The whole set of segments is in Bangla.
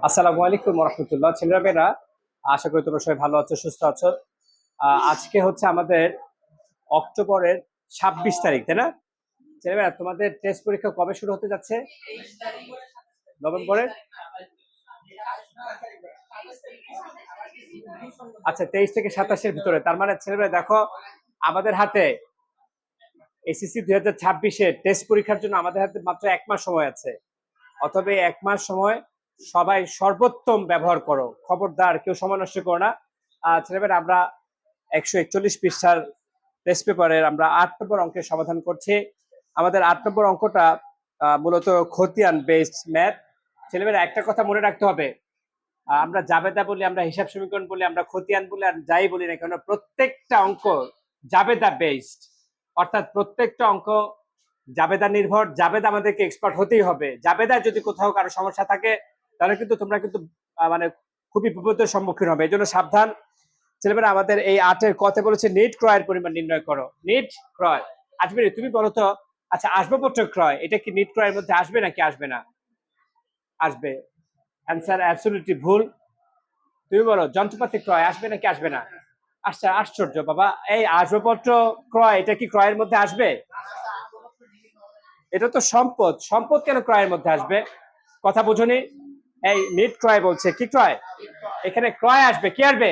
আসসালামু আলাইকুম রহমতুল্লাহ ছেলেরা মেয়েরা, আশা করি তোমরা সবাই ভালো আছো, সুস্থ আছো। আজকে হচ্ছে আমাদের অক্টোবরের ছাব্বিশ তারিখ, তাই না? ছেলেমেয়েরা তোমাদের টেস্ট পরীক্ষা কবে শুরু হতে যাচ্ছে? নভেম্বরের? আচ্ছা তেইশ থেকে সাতাশের ভিতরে। তার মানে ছেলেমেয়েরা দেখো, আমাদের হাতে এসএসসি দুই হাজার ছাব্বিশে টেস্ট পরীক্ষার জন্য আমাদের হাতে মাত্র এক মাস সময় আছে। অথবা এক মাস সময় সবাই সর্বোত্তম ব্যবহার করো। খবরদার, কেউ সময় নষ্ট করো না। ছেলেমেয়েরা আমরা একশো একচল্লিশ পৃষ্ঠার টেস্ট পেপারের আমরা আট নম্বর অঙ্কের সমাধান করছি। আমাদের আট নম্বর অঙ্কটা মূলত খতিয়ান বেসড ম্যাথ ছেলেমেয়েরা একটা কথা মনে রাখতে হবে। আমরা জাবেদা বলি, আমরা হিসাব সমীকরণ বলি, আমরা খতিয়ান বলি, আর যাই বলি না কেন, প্রত্যেকটা অঙ্ক জাবেদা বেসড অর্থাৎ প্রত্যেকটা অঙ্ক জাবেদা নির্ভর। জাবেদা আমাদেরকে এক্সপার্ট হতেই হবে। জাবেদায় যদি কোথাও কারও সমস্যা থাকে তাহলে কিন্তু তোমরা কিন্তু মানে খুবই বিপদের সম্মুখীন হবে। এই জন্য সাবধান। ছেলেমেয়েরা, আমাদের এই আটের কথা বলেছে, নিট ক্রয়ের পরিমাণ নির্ণয় করো। নিট ক্রয়। আসবে তুমি বলো তো আচ্ছা আসবাবপত্র ক্রয়? এটা কি নিট ক্রয়ের মধ্যে আসবে নাকি আসবে না? আসবে। অ্যান্সার অ্যাবসলিউটলি ভুল। তুমি বলো, যন্ত্রপাতি ক্রয় আসবে নাকি আসবে না? আচ্ছা আশ্চর্য বাবা। এই আসবাবপত্র ক্রয়, এটা কি ক্রয়ের মধ্যে আসবে? এটা তো সম্পদ। সম্পদ কেন ক্রয়ের মধ্যে আসবে? কথা বুঝুনি? এই নিট ক্রয় বলছে, কি ক্রয়? এখানে ক্রয় আসবে, কি আসবে?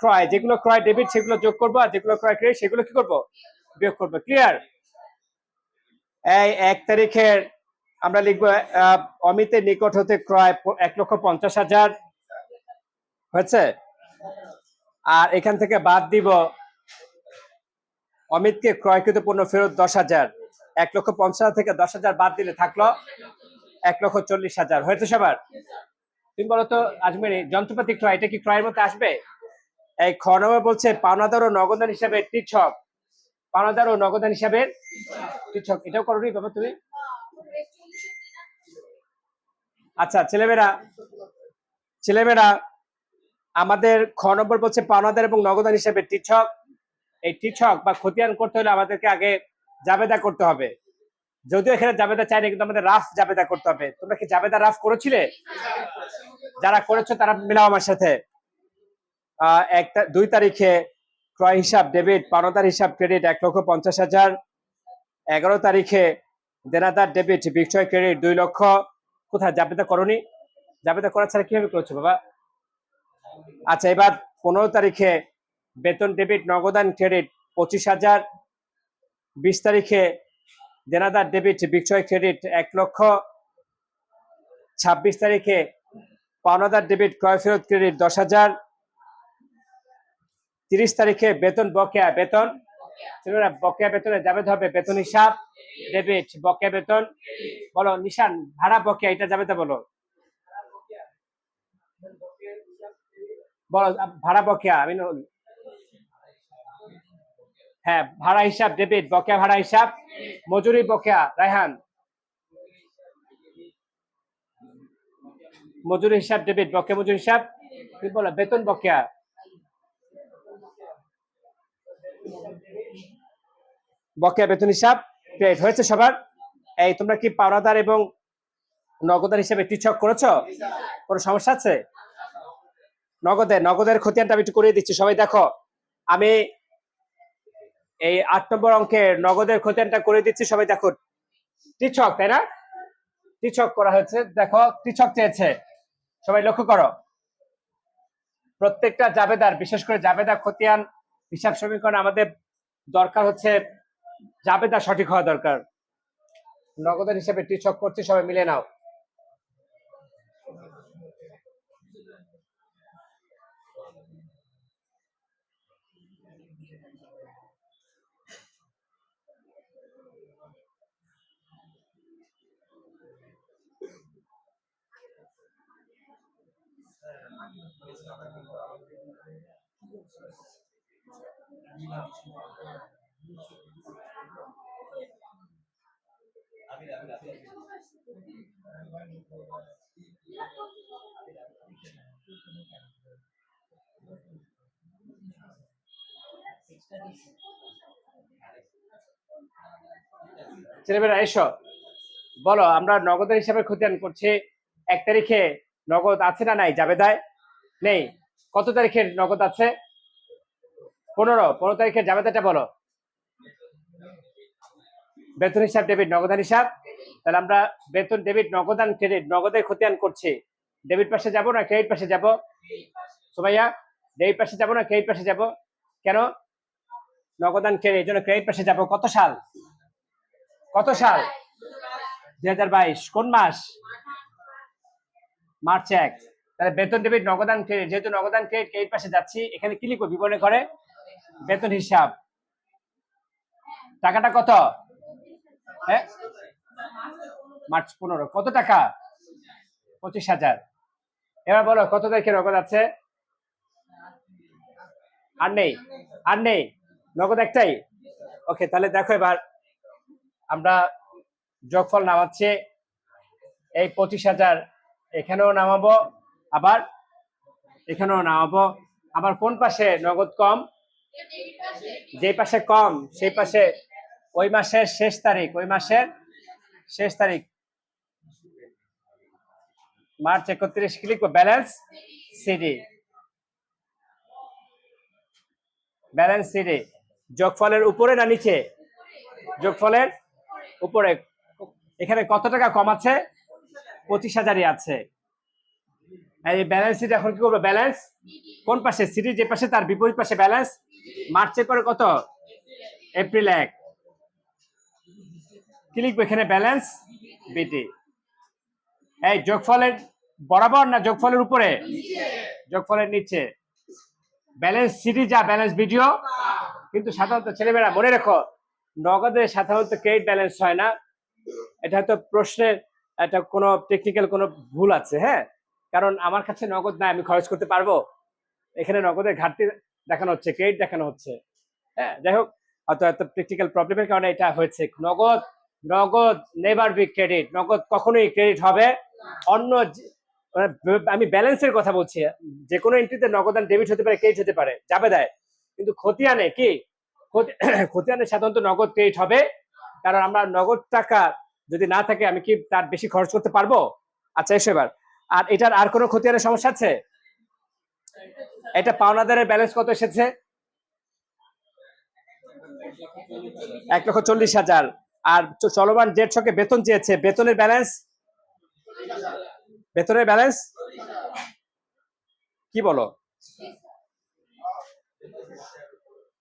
ক্রয়, যেগুলো ক্রয় ডেবিট সেগুলো যোগ করব, আর যেগুলো ক্রয় ক্রেডিট সেগুলো কি করব? বিয়োগ করব ক্লিয়ার এই এক তারিখের আমরা লিখব অমিতের নিকট হতে ক্রয় এক লক্ষ পঞ্চাশ হাজার, হয়েছে? আর এখান থেকে বাদ দিব অমিতকে ক্রয়কৃত পণ্য ফেরত দশ হাজার, এক লক্ষ পঞ্চাশ থেকে দশ হাজার বাদ দিলে থাকল এক লক্ষ চল্লিশ হাজার। হয়েছে সবার? তুমি বলো তো আজমেরি যন্ত্রপাতি ক্রয় এটা কি ক্রয়ের মধ্যে আসবে? এই খ নম্বর বলছে পাওনাদার ও নগদান হিসাবে টিছক। পাওনাদার ও নগদান হিসাবে টিছক। এটাও করোনি বাবা তুমি? আচ্ছা ছেলেমেয়েরা ছেলেমেয়েরা আমাদের খ নম্বর বলছে পাওনাদার এবং নগদান হিসাবে টিছক। এই টিছক বা খতিয়ান করতে হলে আমাদেরকে আগে জাবেদা করতে হবে। যদিও এখানে জাবেদা চাই না কিন্তু আমাদের রাফ জাবেদা করতে হবে। তোমরা কি জাবেদা রাফ করেছিলে? যারা করেছ তারা মিলাও আমার সাথে। একটা, দুই তারিখে ক্রয় হিসাব, ডেবিট, পাওনাদার হিসাব, ক্রেডিট, এক লক্ষ পঞ্চাশ হাজার। এগারো তারিখে দেনাদার, ডেবিট, বিক্রয় ক্রেডিট, দুই লক্ষ। কোথায়? জাবেদা করনি? জাবেদা করা ছাড়া কীভাবে করেছ, বাবা? আচ্ছা এবার পনেরো তারিখে বেতন, ডেবিট, নগদান, ক্রেডিট, পঁচিশ হাজার। বিশ তারিখে দেনাদার ডেবিট বিক্রয় ক্রেডিট এক লক্ষ ছাব্বিশ তারিখে। পাওনাদার ডেবিট ক্রয় ফেরত ক্রেডিট দশ হাজার। তিরিশ তারিখে বেতন বকেয়া বেতন। বকেয়া বেতনে যাবে হবে, বেতন হিসাব, ডেবিট বকেয়া বেতন। বলো, নিশান, ভাড়া বকেয়া, এটা যাবে তো বলো। বলো, ভাড়া বকেয়া আমিনুল হ্যাঁ ভাড়া হিসাব ডেবিট বকেয়া ভাড়া হিসাব, মজুরি, বকেয়া। রায়হান। মজুরি হিসাব ডেবিট বকেয়া মজুরি হিসাব, তুমি বলো, বেতন বকেয়া। বকেয়া বেতন হিসাব ক্রেডিট হয়েছে সবার। এই, তোমরা কি পাওনাদার এবং নগদার হিসাবে টিচক করেছ? কোনো সমস্যা আছে? নগদে, নগদের খতিয়ানটা আমি একটু করিয়ে দিচ্ছি। সবাই দেখো, আমি এই আট নম্বর অঙ্কের নগদের খতিয়ানটা করে দিচ্ছি, সবাই দেখো টিচক, তাই না? টিচক করা হয়েছে। দেখো, টিচক চেয়েছে। সবাই লক্ষ্য করো। প্রত্যেকটা জাবেদার, বিশেষ করে জাবেদা, খতিয়ান, হিসাব সমীকরণ আমাদের দরকার হচ্ছে, জাবেদা সঠিক হওয়া দরকার। নগদের হিসেবে টিচক করছি, সবাই মিলে নাও। ছেলেমেয়েরা এসো। বলো আমরা নগদের হিসাবে খতিয়ান করছি এক তারিখে। নগদ আছে না নাই? জাবেদায় নেই। কত তারিখের নগদ আছে? পনেরো। পনেরো তারিখের জাবেদাটা বলো। বেতন হিসাব ডেবিট নগদান হিসাব? তাহলে আমরা বেতন ডেবিট নগদান ক্রেডিট নগদের খতিয়ান করছি। ডেবিট পাশে যাব না ক্রেডিট পাশে যাব? সুমাইয়া ডেবিট পাশে যাব না ক্রেডিট পাশে যাব? কেন? নগদান ক্রেডিট জন্য ক্রেডিট পাশে যাব। কত সাল? কত সাল? দুই হাজার বাইশ। কোন মাস? মার্চ এক। তাহলে বেতন ডেবিট নগদান ক্রেডিট যেহেতু নগদান ক্রেডিট ক্রেডিট পাশে যাচ্ছি, এখানে কি লিখব? বিবরণে করে বেতন হিসাব। টাকাটা কত? হ্যাঁ? মার্চ পনেরো। কত টাকা? পঁচিশ হাজার। এবার বলো, কত তারিখে নগদ আছে? আর নেই? আর নেই? নগদ একটাই? ওকে, তাহলে দেখো এবার আমরা যোগফল নামাচ্ছি। এই পঁচিশ হাজার এখানেও নামাবো, আবার এখানেও নামাবো। আবার কোন পাশে নগদ কম? যে পাশে কম, সেই পাশে ওই মাসের শেষ তারিখ, ওই মাসের শেষ তারিখ। মার্চ একত্রিশ click balance CD. Balance CD. যোগফলের উপরে না নিচে? যোগফলের উপরে। এখানে কত টাকা কম আছে? পঁচিশ হাজারই আছে। এই ব্যালেন্স সিট এখন কি করব? ব্যালেন্স কোন পাশে? সিটি যে পাশে, তার বিপরীত পাশে ব্যালেন্স মার্চের পরে কত? এপ্রিল এক। কি লিখব এখানে? ব্যালেন্স বিটি এই যোগফলের বরাবর না যোগফলের উপরে? যোগফলের নিচে। ব্যালেন্স সিটি যা ব্যালেন্স ভিডিও কিন্তু সাধারণত ছেলেমেয়েরা মনে রেখো, নগদে সাধারণত ক্রেডিট ব্যালেন্স হয় না। এটা হয়তো প্রশ্নের একটা কোনো টেকনিক্যাল কোনো ভুল আছে হ্যাঁ? কারণ আমার কাছে নগদ নাই, আমি খরচ করতে পারব? এখানে নগদের ঘাটতি দেখানো হচ্ছে ক্রেডিট দেখানো হচ্ছে। হ্যাঁ যাই হোক, হয়তো এত টেকনিক্যাল প্রবলেমের কারণে এটা হয়েছে। নগদ নগদ নেভার বি ক্রেডিট নগদ কখনোই ক্রেডিট হবে। অন্য মানে আমি ব্যালেন্সের কথা বলছি যে কোনো এন্ট্রিতে নগদান ডেবিট হতে পারে ক্রেডিট হতে পারে, যাবে দেয়। কিন্তু খতিয়ানে কি? খতিয়ানে সাধারণত নগদ ক্রেডিট হবে। কারণ আমরা নগদ টাকা যদি না থাকে আমি কি তার বেশি খরচ করতে পারব? আচ্ছা এসো এবার। আর এটার আর কোনো খতিয়ানের সমস্যা আছে? এটা পাওনাদারের ব্যালেন্স কত এসেছে? এক লক্ষ চল্লিশ হাজার। আর চলমান জেট ছকে বেতন চেয়েছে। বেতনের ব্যালেন্স বেতনের ব্যালেন্স কি বলো?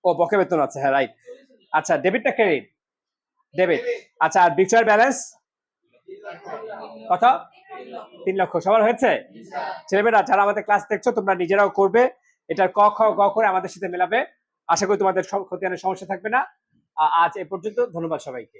ও বকে বেতন আছে হ্যাঁ রাইট আচ্ছা ডেবিট না ক্রেডিট ডেবিট আচ্ছা আর বিক্রয়ের ব্যালেন্স কথা তিন লক্ষ। সবার হয়েছে? ছেলেমেয়েরা, যারা আমাদের ক্লাস দেখছ, তোমরা নিজেরাও করবে। এটার ক, খ, গ করে আমাদের সাথে মেলাবে। আশা করি তোমাদের খতিয়ানের সমস্যা থাকবে না। আজ এ পর্যন্ত ধন্যবাদ সবাইকে।